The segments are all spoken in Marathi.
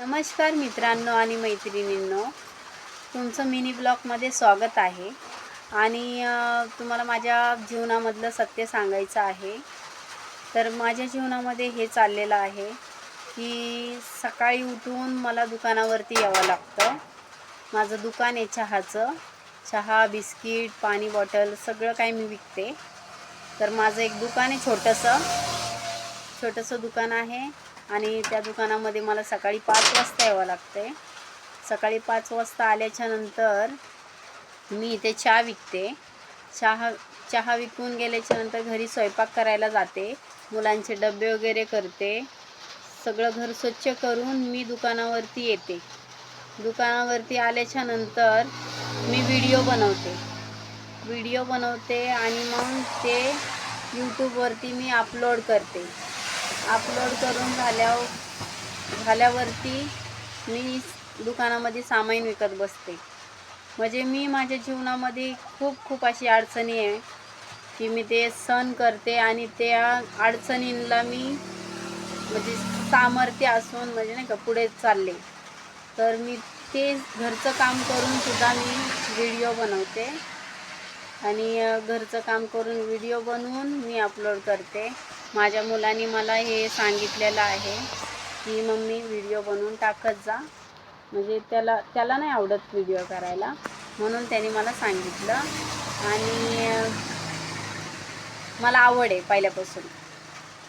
नमस्कार मित्रांनो आणि मैत्रिणींनो तुमचं मिनी ब्लॉगमध्ये स्वागत आहे. आणि तुम्हाला माझ्या जीवनामधलं सत्य सांगायचं आहे. तर माझ्या जीवनामध्ये हे चाललेलं आहे की सकाळी उठून मला दुकानावरती यावं लागतं. माझं दुकान आहे चहाचं. चहा बिस्किट पाणी बॉटल सगळं काही मी विकते. तर माझं एक दुकान आहे छोटंसं. छोटंसं दुकान आहे. आणि त्या दुकानामध्ये मला सकाळी पाच वाजता यावं लागते सकाळी पाच वाजता आल्याच्यानंतर मी इथे चहा विकते. चहा चहा विकून गेल्याच्यानंतर घरी स्वयंपाक करायला जाते. मुलांचे डबे वगैरे करते. सगळं घर स्वच्छ करून मी दुकानावरती येते. दुकानावरती आल्याच्यानंतर मी व्हिडिओ बनवते. व्हिडिओ बनवते आणि मग ते यूट्यूबवरती मी अपलोड करते. अपलोड करून झाल्यावर झाल्यावरती मी दुकानामध्ये सामान विकत बसते. म्हणजे मी माझ्या जीवनामध्ये खूप खूप अशी अडचणी आहे की मी ते सण करते आणि त्या अडचणींना मी म्हणजे सामर्थ्य असून म्हणजे नाही का पुढे चालले. तर मी ते घरचं काम करून सुद्धा मी व्हिडिओ बनवते. आणि घरचं काम करून व्हिडिओ बनवून मी अपलोड करते. माझ्या मुलांनी मला हे सांगितलेलं आहे की मम्मी व्हिडिओ बनवून टाकत जा. म्हणजे त्याला त्याला नाही आवडत व्हिडिओ करायला. म्हणून त्याने मला सांगितलं. आणि मला आवड आहे पहिल्यापासून.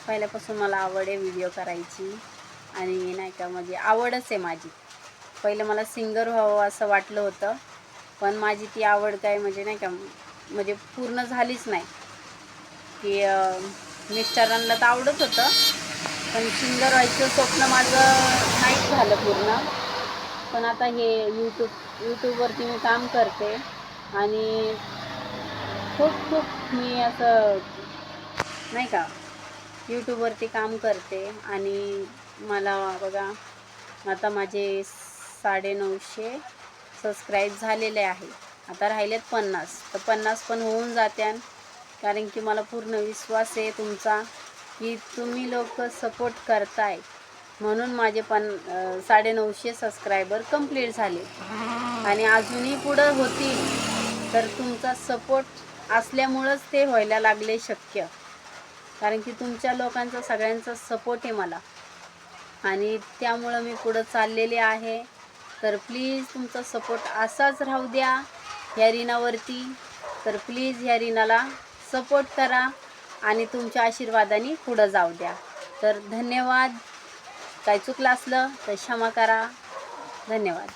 पहिल्यापासून मला आवड आहे व्हिडिओ करायची. आणि नाही का म्हणजे आवडच आहे माझी. पहिलं मला सिंगर व्हावं असं वाटलं होतं. पण माझी ती आवड काय म्हणजे नाही का म्हणजे पूर्ण झालीच नाही. की मिस्टरांना तर आवडत होतं. पण सिंगर व्हायचं स्वप्न माझं नाहीच झालं पूर्ण. पण आता हे यूट्यूब यूट्यूबवरती मी काम करते. आणि खूप खूप मी असं नाही का यूट्यूबवरती काम करते. आणि मला बघा आता माझे साडेनऊशे सबस्क्राईब झालेले आहे. आता राहिलेत पन्नास. तर पन्नास पण होऊन जात्यान कारण की मला पूर्ण विश्वास आहे तुमचा की तुम्ही लोक सपोर्ट करताय. म्हणून माझे पण साडेनऊशे सबस्क्रायबर कंप्लीट झाले. आणि अजूनही पुढं होतील. तर तुमचा सपोर्ट असल्यामुळंच ते व्हायला लागले शक्य. कारण की तुमच्या लोकांचा सगळ्यांचा सपोर्ट आहे मला. आणि त्यामुळं मी पुढं चाललेले आहे. तर प्लीज तुमचा सपोर्ट असाच राहू द्या. ह्या रिनावरती. तर प्लीज ह्या रिनाला सपोर्ट करा आणि तुमच्या आशीर्वादाने पुढं जाऊ द्या. तर धन्यवाद. काय चुकलं असलं तर क्षमा करा. धन्यवाद.